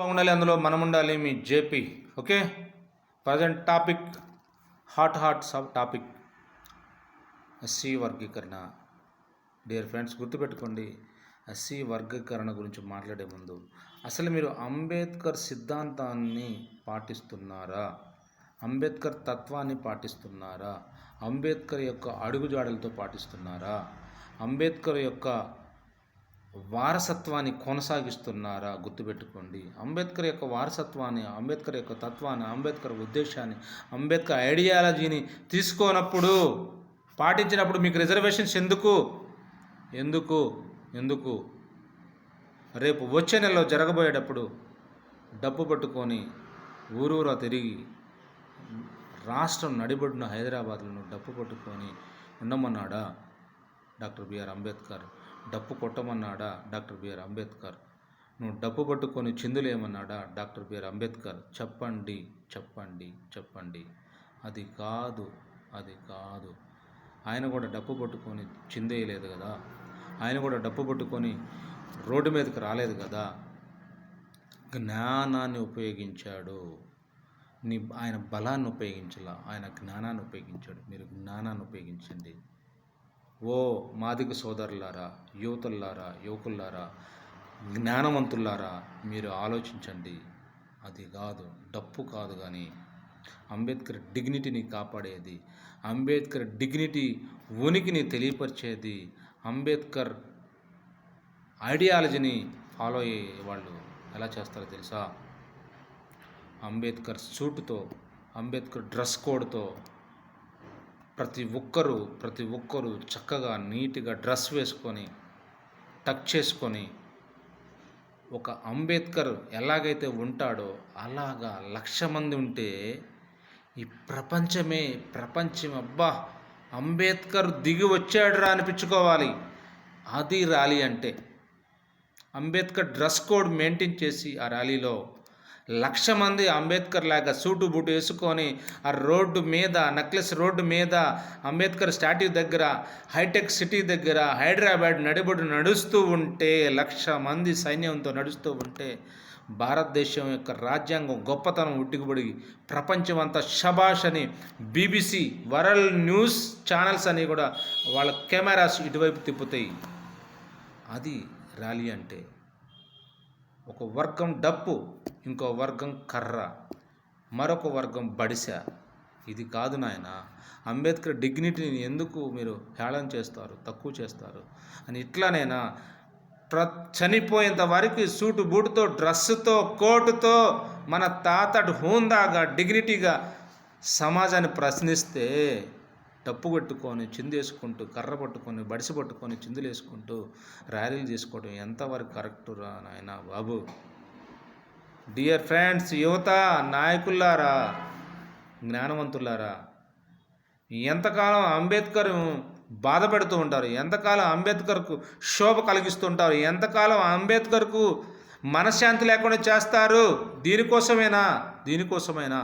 బాగుండాలి అందులో మనం ఉండాలి మీ JP okay? Present topic hot hot sub topic. SC వర్గీకరణ. డియర్ ఫ్రెండ్స్ గుర్తుపెట్టుకోండి ఎస్సీ వర్గీకరణ గురించి మాట్లాడే ముందు అసలు మీరు అంబేద్కర్ సిద్ధాంతాన్ని పాటిస్తున్నారా? అంబేద్కర్ తత్వాన్ని పాటిస్తున్నారా? అంబేద్కర్ యొక్క అడుగుజాడలతో పాటిస్తున్నారా? అంబేద్కర్ యొక్క వారసత్వాన్ని కొనసాగిస్తున్నారా గుర్తుపెట్టుకోండి. అంబేద్కర్ యొక్క వారసత్వాన్ని అంబేద్కర్ యొక్క తత్వాన్ని అంబేద్కర్ ఉద్దేశాన్ని అంబేద్కర్ ఐడియాలజీని తీసుకోనప్పుడు పాటించినప్పుడు మీకు రిజర్వేషన్స్ ఎందుకు? ఎందుకు? ఎందుకు? రేపు వచ్చే నెలలో జరగబోయేటప్పుడు డబ్బు పట్టుకొని ఊరూరా తిరిగి రాష్ట్రం నడిబడిన హైదరాబాద్లో డప్పు పట్టుకొని ఉండమన్నాడా డాక్టర్ బిఆర్ అంబేద్కర్? డప్పు కొట్టమన్నాడా డాక్టర్ బిఆర్ అంబేద్కర్? నువ్వు డప్పు పట్టుకొని చిందులేమన్నాడా డాక్టర్ బిఆర్ అంబేద్కర్? చెప్పండి చెప్పండి చెప్పండి. అది కాదు అది కాదు. ఆయన కూడా డప్పు పట్టుకొని చిందేయలేదు కదా? ఆయన కూడా డప్పు పట్టుకొని రోడ్డు మీదకి రాలేదు కదా? జ్ఞానాన్ని ఉపయోగించాడు. నీ ఆయన బలాన్ని ఉపయోగించాల. ఆయన జ్ఞానాన్ని ఉపయోగించాడు. మీరు జ్ఞానాన్ని ఉపయోగించండి. ఓ మాదిగ సోదరులారా యువతుల్లారా యువకుల్లారా జ్ఞానవంతుల్లారా మీరు ఆలోచించండి. అది కాదు డప్పు కాదు కానీ అంబేద్కర్ డిగ్నిటీని కాపాడేది అంబేద్కర్ డిగ్నిటీ ఉనికిని తెలియపరిచేది అంబేద్కర్ ఐడియాలజీని ఫాలో అయ్యే వాళ్ళు ఎలా చేస్తారో తెలుసా? అంబేద్కర్ సూటుతో అంబేద్కర్ డ్రెస్ కోడ్తో ప్రతి ఒక్కరూ ప్రతి ఒక్కరూ చక్కగా నీట్గా డ్రెస్ వేసుకొని టక్ చేసుకొని ఒక అంబేద్కర్ ఎలాగైతే ఉంటాడో అలాగా లక్ష మంది ఉంటే ఈ ప్రపంచమే ప్రపంచం. అబ్బా! అంబేద్కర్ దిగి వచ్చాడురా అనిపించుకోవాలి. అది ర్యాలీ అంటే. అంబేద్కర్ డ్రెస్ కోడ్ మెయింటైన్ చేసి ఆ ర్యాలీలో లక్ష మంది అంబేద్కర్ లాగా సూటు బూటు వేసుకొని ఆ రోడ్డు మీద నక్లెస్ రోడ్డు మీద అంబేద్కర్ స్టాట్యూ దగ్గర హైటెక్ సిటీ దగ్గర హైదరాబాద్ నడిబడి నడుస్తూ ఉంటే లక్ష మంది సైన్యంతో నడుస్తూ ఉంటే భారతదేశం యొక్క రాజ్యాంగం గొప్పతనం ఉట్టికబడి ప్రపంచమంతా షబాష్ అని బీబీసీ వరల్డ్ న్యూస్ ఛానల్స్ అని కూడా వాళ్ళ కెమెరాస్ ఇటువైపు తిప్పుతాయి. అది ర్యాలీ అంటే ఒక వర్గం డప్పు ఇంకో వర్గం కర్ర మరొక వర్గం బడిస. ఇది కాదు నాయన అంబేద్కర్ డిగ్నిటీని ఎందుకు మీరు హేళన చేస్తారు తక్కువ చేస్తారు? అని ఇట్లానైనా ప్ర చనిపోయేంత వరకు సూటు బూటుతో డ్రెస్సుతో కోటుతో మన తాతడు హూందాగా డిగ్నిటీగా సమాజాన్ని ప్రశ్నిస్తే డప్పు కొట్టుకొని చిందేసుకుంటూ కర్ర పట్టుకొని బడిసి పట్టుకొని చిందులేసుకుంటూ ర్యాలీలు చేసుకోవడం ఎంతవరకు కరెక్ట్ రా నాయన బాబు? డియర్ ఫ్రెండ్స్ యువత నాయకులారా జ్ఞానవంతులారా ఎంతకాలం అంబేద్కర్ బాధ పెడుతూ ఉంటారు ఎంతకాలం అంబేద్కర్కు శోభ కలిగిస్తుంటారు ఎంతకాలం అంబేద్కర్కు మనశ్శాంతి లేకుండా చేస్తారు? దీనికోసమేనా? దీనికోసమేనా?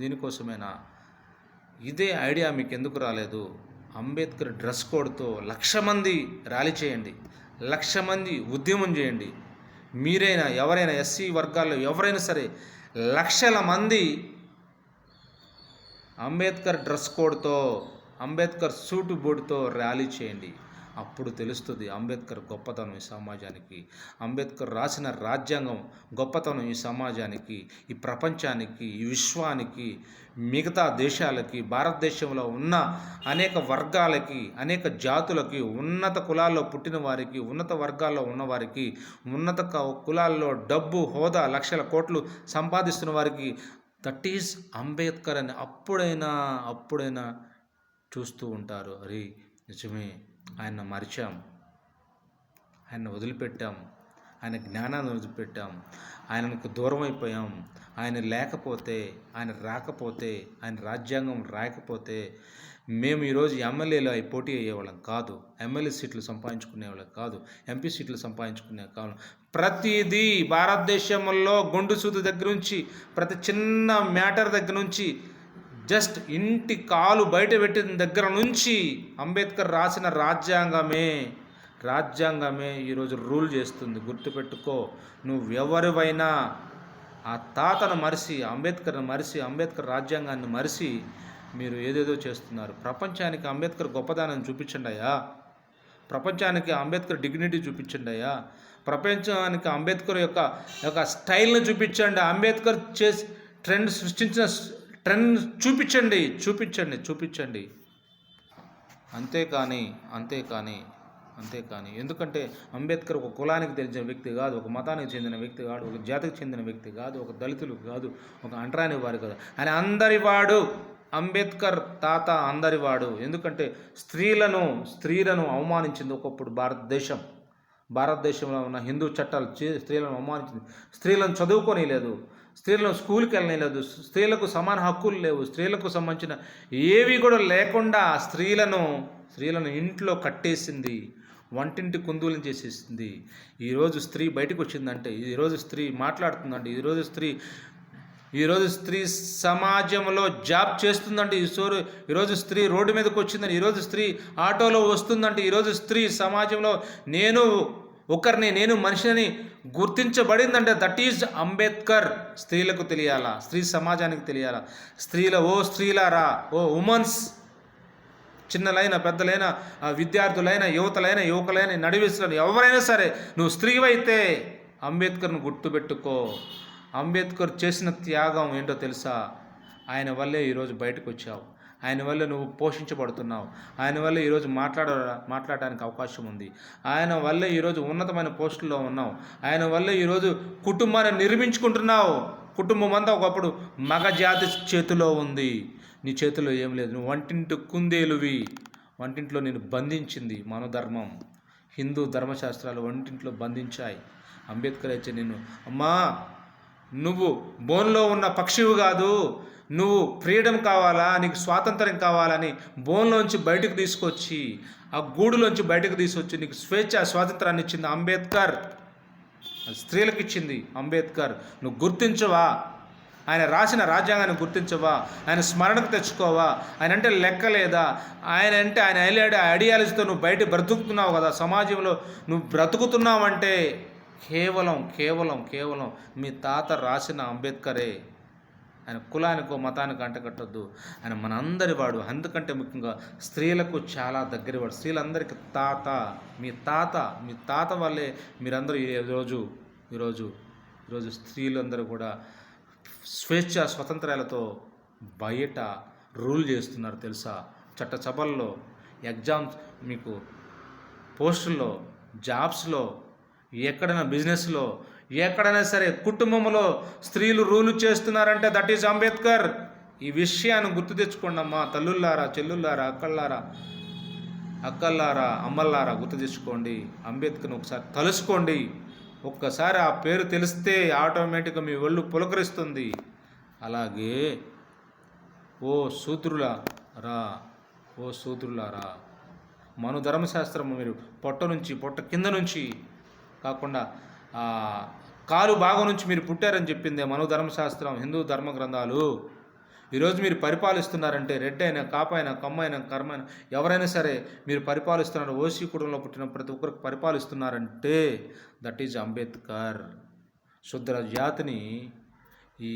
దీనికోసమేనా? ఇదే ఐడియా మీకు ఎందుకు రాలేదు? అంబేద్కర్ డ్రెస్ కోడ్తో లక్ష మంది ర్యాలీ చేయండి. లక్ష మంది ఉద్యమం చేయండి. మీరైనా ఎవరైనా ఎస్సీ వర్గాల్లో ఎవరైనా సరే లక్షల మంది అంబేద్కర్ డ్రెస్ కోడ్తో అంబేద్కర్ సూటు బోర్డుతో ర్యాలీ చేయండి. అప్పుడు తెలుస్తుంది అంబేద్కర్ గొప్పతనం ఈ సమాజానికి. అంబేద్కర్ రాసిన రాజ్యాంగం గొప్పతనం ఈ సమాజానికి ఈ ప్రపంచానికి ఈ విశ్వానికి మిగతా దేశాలకి భారతదేశంలో ఉన్న అనేక వర్గాలకి అనేక జాతులకి ఉన్నత కులాల్లో పుట్టిన వారికి ఉన్నత వర్గాల్లో ఉన్నవారికి ఉన్నత కులాల్లో డబ్బు హోదా లక్షల కోట్లు సంపాదిస్తున్న వారికి దట్ ఈజ్ అంబేద్కర్ అని అప్పుడైనా అప్పుడైనా చూస్తూ ఉంటారు. అరే నిజమే. ఆయన మరిచాం. ఆయన వదిలిపెట్టాం. ఆయన జ్ఞానాన్ని వదిలిపెట్టాం. ఆయనకు దూరం అయిపోయాం. ఆయన లేకపోతే ఆయన రాకపోతే ఆయన రాజ్యాంగం రాయకపోతే మేము ఈరోజు ఎమ్మెల్యేలో అయి పోటీ అయ్యేవాళ్ళం కాదు. ఎమ్మెల్యే సీట్లు సంపాదించుకునేవాళ్ళం కాదు. ఎంపీ సీట్లు సంపాదించుకునే కాదు ప్రతిదీ భారతదేశంలో గుండు సూది దగ్గర నుంచి ప్రతి చిన్న మ్యాటర్ దగ్గర నుంచి జస్ట్ ఇంటి కాలు బయట పెట్టిన దగ్గర నుంచి అంబేద్కర్ రాసిన రాజ్యాంగమే రాజ్యాంగమే ఈరోజు రూల్ చేస్తుంది. గుర్తుపెట్టుకో నువ్వెవరివైనా ఆ తాతను మరిసి అంబేద్కర్ని మరిసి అంబేద్కర్ రాజ్యాంగాన్ని మరిసి మీరు ఏదేదో చేస్తున్నారు. ప్రపంచానికి అంబేద్కర్ గొప్పదానాన్ని చూపించండి అయ్యా. ప్రపంచానికి అంబేద్కర్ డిగ్నిటీ చూపించండి అయ్యా. ప్రపంచానికి అంబేద్కర్ యొక్క యొక్క స్టైల్ని చూపించండి. అంబేద్కర్ చేసి ట్రెండ్ సృష్టించిన ట్రెండ్ చూపించండి చూపించండి చూపించండి. అంతేకాని అంతేకాని అంతేకాని. ఎందుకంటే అంబేద్కర్ ఒక కులానికి తెలిసిన వ్యక్తి కాదు ఒక మతానికి చెందిన వ్యక్తి కాదు ఒక జాతికి చెందిన వ్యక్తి కాదు ఒక దళితులు కాదు ఒక అంటరాని వారు కాదు. ఆయన అందరివాడు అంబేద్కర్ తాత అందరివాడు. ఎందుకంటే స్త్రీలను స్త్రీలను అవమానించింది ఒకప్పుడు భారతదేశం. భారతదేశంలో ఉన్న హిందూ చట్టాలు స్త్రీలను అవమానించింది. స్త్రీలను చదువుకొని లేదు స్త్రీలను స్కూల్కి వెళ్ళలేదు స్త్రీలకు సమాన హక్కులు లేవు. స్త్రీలకు సంబంధించిన ఏవి కూడా లేకుండా స్త్రీలను స్త్రీలను ఇంట్లో కట్టేసింది. వంటింటి కుందులను చేసేసింది. ఈరోజు స్త్రీ బయటకు వచ్చిందంటే ఈరోజు స్త్రీ మాట్లాడుతుందంటే ఈరోజు స్త్రీ ఈరోజు స్త్రీ సమాజంలో జాబ్ చేస్తుందంటే ఈ ఈరోజు స్త్రీ రోడ్డు మీదకి వచ్చిందని ఈరోజు స్త్రీ ఆటోలో వస్తుందంటే ఈరోజు స్త్రీ సమాజంలో నేను ఒకరిని నేను మనిషిని గుర్తించబడిందంటే దట్ ఈజ్ అంబేద్కర్. స్త్రీలకు తెలియాలా? స్త్రీ సమాజానికి తెలియాలా? స్త్రీల ఓ స్త్రీలారా? ఓ ఉమెన్స్. చిన్నలైన పెద్దలైన విద్యార్థులైన యువతలైన యువకులైన నడివిస్తులను ఎవరైనా సరే నువ్వు స్త్రీవైతే అంబేద్కర్ను గుర్తుపెట్టుకో. అంబేద్కర్ చేసిన త్యాగం ఏంటో తెలుసా? ఆయన వల్లే ఈరోజు బయటకు వచ్చావు ఆయన వల్ల నువ్వు పోషించబడుతున్నావు. ఆయన వల్ల ఈరోజు మాట్లాడ మాట్లాడడానికి అవకాశం ఉంది. ఆయన వల్ల ఈరోజు ఉన్నతమైన పోస్టుల్లో ఉన్నావు. ఆయన వల్ల ఈరోజు కుటుంబాన్ని నిర్మించుకుంటున్నావు. కుటుంబం అంతా ఒకప్పుడు మగ జాతి చేతిలో ఉంది. నీ చేతిలో ఏం లేదు. నువ్వు వంటింటి కుందేలువి. వంటింట్లో నేను బంధించింది మనోధర్మం. హిందూ ధర్మశాస్త్రాలు వంటింట్లో బంధించాయి. అంబేద్కర్ అయితే నేను అమ్మా నువ్వు బోన్లో ఉన్న పక్షివి కాదు. నువ్వు ఫ్రీడమ్ కావాలా? నీకు స్వాతంత్రం కావాలని బోన్లోంచి బయటకు తీసుకొచ్చి ఆ గూడులోంచి బయటకు తీసుకొచ్చి నీకు స్వేచ్ఛ స్వాతంత్రాన్ని ఇచ్చింది అంబేద్కర్. స్త్రీలకు ఇచ్చింది అంబేద్కర్. నువ్వు గుర్తించవా? ఆయన రాసిన రాజ్యాంగాన్ని గుర్తించవా? ఆయన స్మరణకు తెచ్చుకోవా? ఆయన అంటే లెక్క లేదా? ఆయన అంటే ఆయన ఐడియా ఐడియాలజీతో నువ్వు బయట బ్రతుకుతున్నావు కదా? సమాజంలో నువ్వు బ్రతుకుతున్నావంటే కేవలం కేవలం కేవలం మీ తాత రాసిన అంబేద్కరే. ఆయన కులానికో మతానికి అంటకట్టొద్దు ఆయన మనందరి వాడు. అందుకంటే ముఖ్యంగా స్త్రీలకు చాలా దగ్గర వాడు స్త్రీలందరికీ తాత మీ తాత మీ తాత వల్లే మీరందరూ ఈరోజు ఈరోజు ఈరోజు స్త్రీలందరూ కూడా స్వేచ్ఛ స్వతంత్రాలతో బయట రూల్ చేస్తున్నారు తెలుసా? చట్టసభల్లో ఎగ్జామ్స్ మీకు పోస్టుల్లో జాబ్స్లో ఎక్కడైనా బిజినెస్లో ఎక్కడైనా సరే కుటుంబంలో స్త్రీలు రూలు చేస్తున్నారంటే దట్ ఈజ్ అంబేద్కర్. ఈ విషయాన్ని గుర్తు తెచ్చుకోండి అమ్మా. తల్లుల్లారా చెల్లుల్లారా అక్కల్లారా అక్కల్లారా అమ్మల్లారా గుర్తు తెచ్చుకోండి. అంబేద్కర్ని ఒకసారి తలుసుకోండి. ఒక్కసారి ఆ పేరు తెలిస్తే ఆటోమేటిక్గా మీ ఒళ్ళు పులకరిస్తుంది. అలాగే ఓ శూద్రులా రా ఓ సూత్రులారా మను ధర్మశాస్త్రం మీరు పొట్ట నుంచి పొట్ట కింద నుంచి కాకుండా కాలు భాగం నుంచి మీరు పుట్టారని చెప్పింది మను ధర్మశాస్త్రం హిందూ ధర్మ గ్రంథాలు ఈరోజు మీరు పరిపాలిస్తున్నారంటే రెడ్ అయినా కాపైనా కమ్మైనా కర్మైన ఎవరైనా సరే మీరు పరిపాలిస్తున్నారు. ఓసీ కుటుంబంలో పుట్టిన ప్రతి ఒక్కరికి పరిపాలిస్తున్నారంటే దట్ ఈజ్ అంబేద్కర్. శుద్ర జాతిని ఈ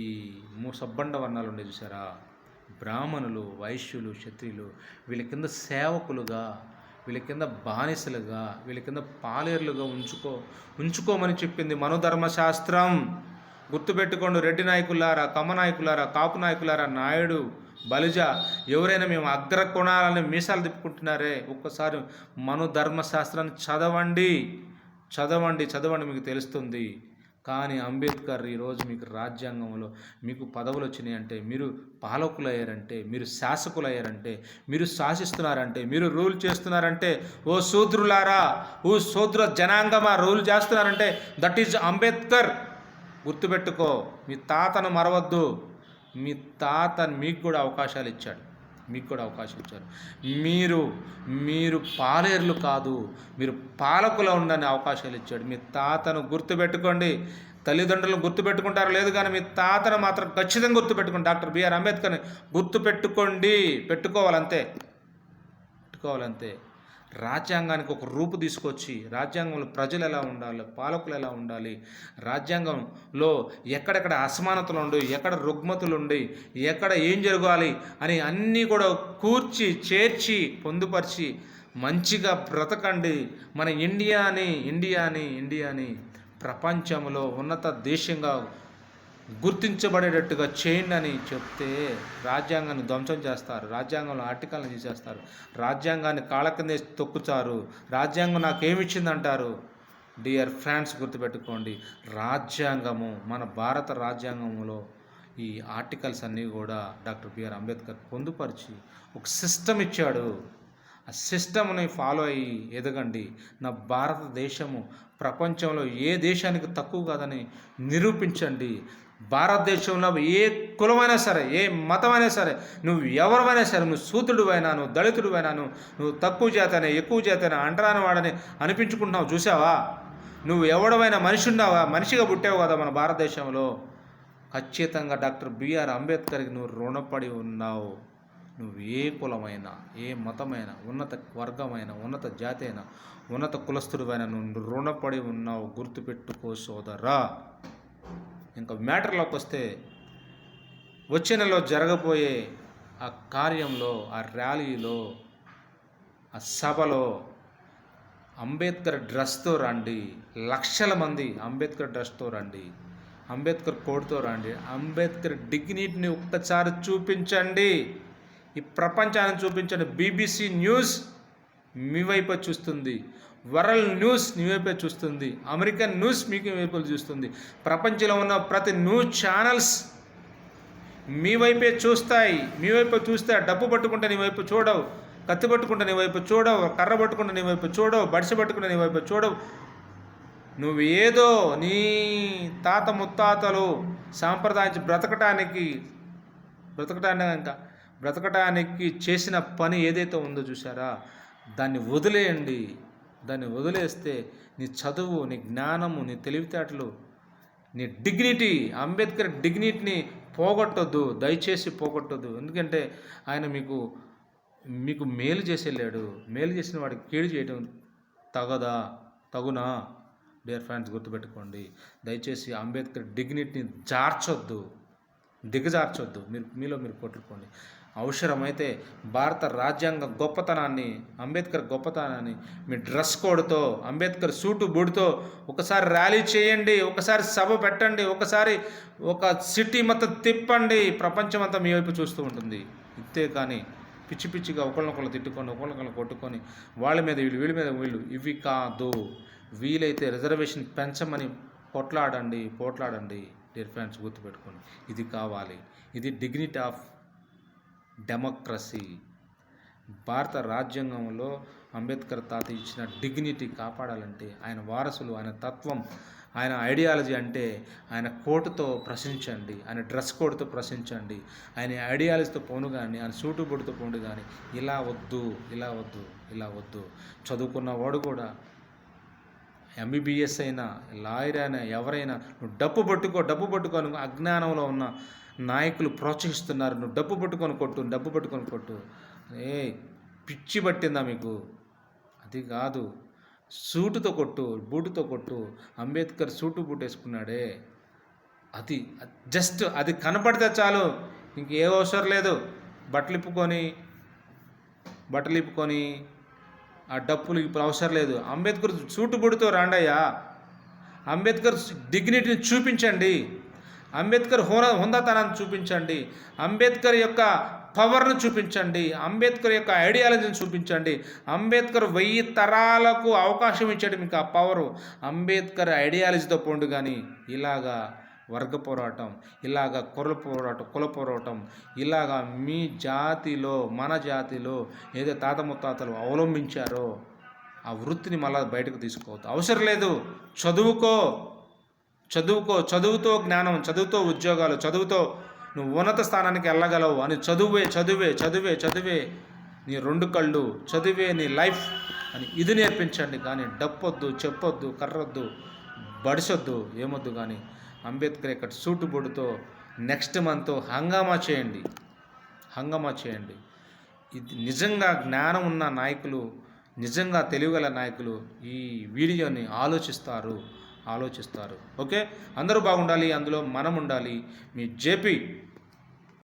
మూ సబ్బండ వర్ణాలు ఉండే చూసారా బ్రాహ్మణులు వైశ్యులు క్షత్రియులు వీళ్ళ కింద సేవకులుగా వీళ్ళ కింద బానిసలుగా వీళ్ళ కింద పాలేరులుగా ఉంచుకో ఉంచుకోమని చెప్పింది మనోధర్మశాస్త్రం. గుర్తుపెట్టుకోండి రెడ్డి నాయకులారా కమ్మ నాయకులారా కాపు నాయకులారా నాయుడు బలిజ ఎవరైనా మేము అగ్ర కొనాలని మీసాలు తిప్పుకుంటున్నారే ఒక్కసారి మనోధర్మశాస్త్రాన్ని చదవండి. చదవండి చదవండి మీకు తెలుస్తుంది. కానీ అంబేద్కర్ ఈరోజు మీకు రాజ్యాంగంలో మీకు పదవులు వచ్చినాయి అంటే మీరు పాలకులు అయ్యారంటే మీరు శాసకులు అయ్యారంటే మీరు శాసిస్తున్నారంటే మీరు రూల్ చేస్తున్నారంటే ఓ శూద్రులారా ఓ శూద్ర జనాంగమా రూల్ చేస్తున్నారంటే దట్ ఈజ్ అంబేద్కర్. గుర్తుపెట్టుకో మీ తాతను మరవద్దు. మీ తాత మీకు కూడా అవకాశాలు ఇచ్చాడు మీకు కూడా అవకాశం ఇచ్చారు. మీరు మీరు పాలేర్లు కాదు మీరు పాలకులు ఉండని అవకాశాలు ఇచ్చాడు. మీ తాతను గుర్తుపెట్టుకోండి. తల్లిదండ్రులను గుర్తుపెట్టుకుంటారు లేదు కానీ మీ తాతను మాత్రం ఖచ్చితంగా గుర్తుపెట్టుకోండి. డాక్టర్ బిఆర్ అంబేద్కర్ని గుర్తుపెట్టుకోండి. పెట్టుకోవాలంతే. పెట్టుకోవాలంతే. రాజ్యాంగానికి ఒక రూపు తీసుకొచ్చి రాజ్యాంగంలో ప్రజలు ఎలా ఉండాలి పాలకులు ఎలా ఉండాలి రాజ్యాంగంలో ఎక్కడెక్కడ అసమానతలు ఉండి ఎక్కడ రుగ్మతులు ఉండి ఎక్కడ ఏం జరగాలి అని అన్నీ కూడా కూర్చి చేర్చి పొందుపరిచి మంచిగా బ్రతకండి. మన ఇండియాని ఇండియాని ఇండియాని ప్రపంచంలో ఉన్నత దేశంగా గుర్తించబడేటట్టుగా చేయండి అని చెప్తే రాజ్యాంగాన్ని ధ్వంసం చేస్తారు రాజ్యాంగంలో ఆర్టికల్ని తీసేస్తారు. రాజ్యాంగాన్ని కాళ్ళ తొక్కుతారు రాజ్యాంగం నాకేమిచ్చిందంటారు? డియర్ ఫ్రెండ్స్ గుర్తుపెట్టుకోండి రాజ్యాంగము మన భారత రాజ్యాంగంలో ఈ ఆర్టికల్స్ అన్నీ కూడా డాక్టర్ బిఆర్ అంబేద్కర్ పొందుపరిచి ఒక సిస్టమ్ ఇచ్చాడు. ఆ సిస్టమ్ని ఫాలో అయ్యి ఎదగండి. నా భారతదేశము ప్రపంచంలో ఏ దేశానికి తక్కువ కాదని నిరూపించండి. భారతదేశంలో ఏ కులమైనా సరే ఏ మతమైనా సరే నువ్వు ఎవరివైనా సరే నువ్వు సూతుడువైనా నువ్వు దళితుడివైనా నువ్వు నువ్వు తక్కువ చేతనే ఎక్కువ చేతనే అంటరాని వాడని అనిపించుకుంటున్నావు చూసావా? నువ్వు ఎవడవైనా మనిషి ఉన్నావా? మనిషిగా పుట్టావు కదా మన భారతదేశంలో. ఖచ్చితంగా డాక్టర్ బిఆర్ అంబేద్కర్కి నువ్వు రుణపడి ఉన్నావు. నువ్వు ఏ కులమైనా ఏ మతమైన ఉన్నత వర్గమైన ఉన్నత జాతి అయినా ఉన్నత కులస్తుడివైనా నువ్వు రుణపడి ఉన్నావు. గుర్తుపెట్టుకో సోదరా. ఇంకా మ్యాటర్లోకి వస్తే వచ్చే నెలలో జరగబోయే ఆ కార్యంలో ఆ ర్యాలీలో ఆ సభలో అంబేద్కర్ డ్రెస్తో రండి లక్షల మంది అంబేద్కర్ డ్రెస్తో రండి అంబేద్కర్ కోడ్తో రండి అంబేద్కర్ డిగ్నిటీని ఒక్కసారి చూపించండి. ఈ ప్రపంచాన్ని చూపించండి బీబీసీ న్యూస్ మీ వైపు చూస్తుంది. వరల్డ్ న్యూస్ నీ వైపే చూస్తుంది. అమెరికన్ న్యూస్ మీకు వైపు చూస్తుంది. ప్రపంచంలో ఉన్న ప్రతి న్యూస్ ఛానల్స్ మీ వైపే చూస్తాయి. మీ వైపు చూస్తే డబ్బు పట్టుకుంటే నీ వైపు చూడవు. కత్తి పట్టుకుంటే నీ వైపు చూడవు. కర్ర పట్టుకుంటే నీ వైపు చూడవు. బడిసె పట్టుకుంటే నీ వైపు చూడవు. నువ్వు ఏదో నీ తాత ముత్తాతలు సాంప్రదాయం బ్రతకటానికి బ్రతకటానికి ఇంకా బ్రతకటానికి చేసిన పని ఏదైతే ఉందో చూసారా దాన్ని వదిలేయండి. దాన్ని వదిలేస్తే నీ చదువు నీ జ్ఞానము నీ తెలివితేటలు నీ డిగ్నిటీ అంబేద్కర్ డిగ్నిటీని పోగొట్టొద్దు దయచేసి పోగొట్టొద్దు. ఎందుకంటే ఆయన మీకు మీకు మేలు చేసి వెళ్ళాడు మేలు చేసిన వాడికి కీడు చేయటం తగదా తగునా? డియర్ ఫ్రెండ్స్ గుర్తుపెట్టుకోండి. దయచేసి అంబేద్కర్ డిగ్నిటీని జార్చొద్దు. దిగజార్చొద్దు. మీరు మీలో మీరు కొట్టుకోండి. అవసరమైతే భారత రాజ్యాంగ గొప్పతనాన్ని అంబేద్కర్ గొప్పతనాన్ని మీ డ్రెస్ కోడ్తో అంబేద్కర్ సూటు బూడితో ఒకసారి ర్యాలీ చేయండి ఒకసారి సభ పెట్టండి ఒకసారి ఒక సిటీ మొత్తం తిప్పండి ప్రపంచం అంతా మీ వైపు చూస్తూ ఉంటుంది. ఇంతే కానీ పిచ్చి పిచ్చిగా ఒకళ్ళనొకళ్ళు తిట్టుకొని ఒకళ్ళనొకళ్ళు కొట్టుకొని వాళ్ళ మీద వీళ్ళు వీళ్ళ మీద వీళ్ళు ఇవి కాదు. వీలైతే రిజర్వేషన్ పెంచమని పొట్లాడండి పోట్లాడండి డియర్ ఫ్రెండ్స్ గుర్తుపెట్టుకోండి. ఇది కావాలి. ఇది డిగ్నిటీ ఆఫ్ డెమోక్రసీ. భారత రాజ్యాంగంలో అంబేద్కర్ తాత ఇచ్చిన డిగ్నిటీ కాపాడాలంటే ఆయన వారసులు ఆయన తత్వం ఆయన ఐడియాలజీ అంటే ఆయన కోటుతో ప్రశ్నించండి ఆయన డ్రెస్ కోడ్తో ప్రశ్నించండి ఆయన ఐడియాలజీతో పోను కానీ ఆయన సూటు బొడుతో పోను కానీ ఇలా వద్దు ఇలా వద్దు ఇలా వద్దు. చదువుకున్న వాడు కూడా ఎంబీబీఎస్ అయినా లాయర్ అయినా ఎవరైనా నువ్వు డబ్బు పట్టుకో డబ్బు పట్టుకో అజ్ఞానంలో ఉన్న నాయకులు ప్రోత్సహిస్తున్నారు. నువ్వు డబ్బు పట్టుకొని కొట్టు డబ్బు పట్టుకొని కొట్టు. ఏ పిచ్చి పట్టిందా మీకు? అది కాదు. సూటుతో కొట్టు బూటుతో కొట్టు. అంబేద్కర్ సూటు బూట్ వేసుకున్నాడే అది జస్ట్ అది కనపడితే చాలు. ఇంకే అవసరం లేదు. బట్టలు ఇప్పుకొని బట్టలు ఇప్పుకొని ఆ డప్పులు ఇప్పుడు అవసరం లేదు. అంబేద్కర్ సూటు బుడితో రాండయ్యా. అంబేద్కర్ డిగ్నిటీని చూపించండి. అంబేద్కర్ హోన హుందాతనాన్ని చూపించండి. అంబేద్కర్ యొక్క పవర్ను చూపించండి. అంబేద్కర్ యొక్క ఐడియాలజీని చూపించండి. అంబేద్కర్ వెయ్యి తరాలకు అవకాశం ఇచ్చాడు మీకు ఆ పవరు. అంబేద్కర్ ఐడియాలజీతో పోండు కానీ ఇలాగా వర్గ పోరాటం ఇలాగా కుల పోరాటం కుల పోరాటం ఇలాగ మీ జాతిలో మన జాతిలో ఏదో తాత ముత్తాతలు అవలంబించారో ఆ వృత్తిని మళ్ళీ బయటకు తీసుకోవద్దు. అవసరం లేదు. చదువుకో. చదువుకో చదువుతో జ్ఞానం చదువుతో ఉద్యోగాలు చదువుతో నువ్వు ఉన్నత స్థానానికి వెళ్ళగలవు అని చదువే చదువే చదువే చదివే నీ రెండు కళ్ళు చదివే నీ లైఫ్ అని ఇది నేర్పించండి. కానీ డప్పొద్దు చెప్పొద్దు కర్రొద్దు బడిసొద్దు ఏమొద్దు కానీ అంబేద్కర్ ఇక్కడ సూటు బొడుతో నెక్స్ట్ మంత్ హంగామా చేయండి. హంగామా చేయండి. ఇది నిజంగా జ్ఞానం ఉన్న నాయకులు నిజంగా తెలివిగల నాయకులు ఈ వీడియోని ఆలోచిస్తారు. ఆలోచిస్తారు. ఓకే? అందరూ బాగుండాలి అందులో మనం ఉండాలి మీ జేపీ